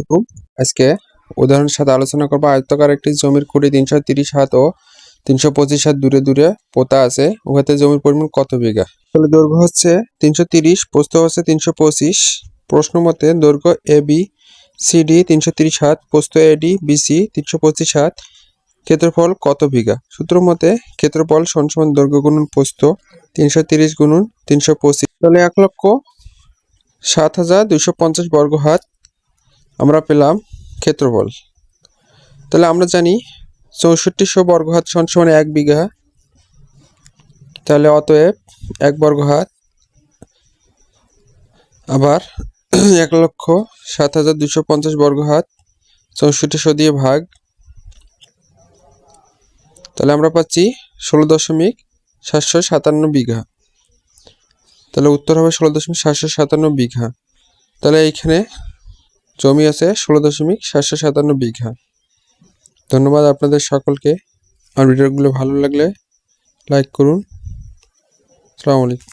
আলাইকুম আজকে উদাহরণের সাথে আলোচনা করব। আয়ত্তাকার একটি জমির খুঁটি তিনশো তিরিশ হাত ও তিনশো পঁচিশ হাত দূরে দূরে পোতা আছে। উহাতে জমির পরিমাণ কত বিঘা? তাহলে দৈর্ঘ্য হচ্ছে তিনশো তিরিশ, প্রস্থ হচ্ছে তিনশো পঁচিশ। প্রশ্ন মতে দৈর্ঘ্য এ, বি, সি, ডি তিনশো তিরিশ হাত, প্রস্থ এ, ডি, বি, সি তিনশো পঁচিশ হাত। ক্ষেত্রফল কত বিঘা? সূত্র মতে ক্ষেত্রফল সমান দৈর্ঘ্য গুণন প্রস্থ তিনশো তিরিশ গুণন তিনশো পঁচিশ। তাহলে এক লক্ষ সাত হাজার দুইশো পঞ্চাশ বর্গ হাত আমরা পেলাম ক্ষেত্রফল। তাহলে আমরা জানি চৌষট্টিশো বর্গ হাত সমান সমান এক বিঘা। তাহলে অতএব এক বর্গ হাত আবার এক লক্ষ সাত হাজার দুশো পঞ্চাশ বর্গ হাত চৌষট্টিশো দিয়ে ভাগ। তাহলে আমরা পাচ্ছি ষোলো দশমিক সাতশো সাতান্ন বিঘা। তাহলে উত্তর হবে ষোলো দশমিক সাতশো সাতান্ন বিঘা। তাহলে এইখানে জমি আছে ষোলো দশমিক সাতশো সাতান্ন বিঘা। ধন্যবাদ আপনাদের সকলকে। আর ভিডিওগুলো ভালো লাগলে লাইক করুন। আলাইকুম।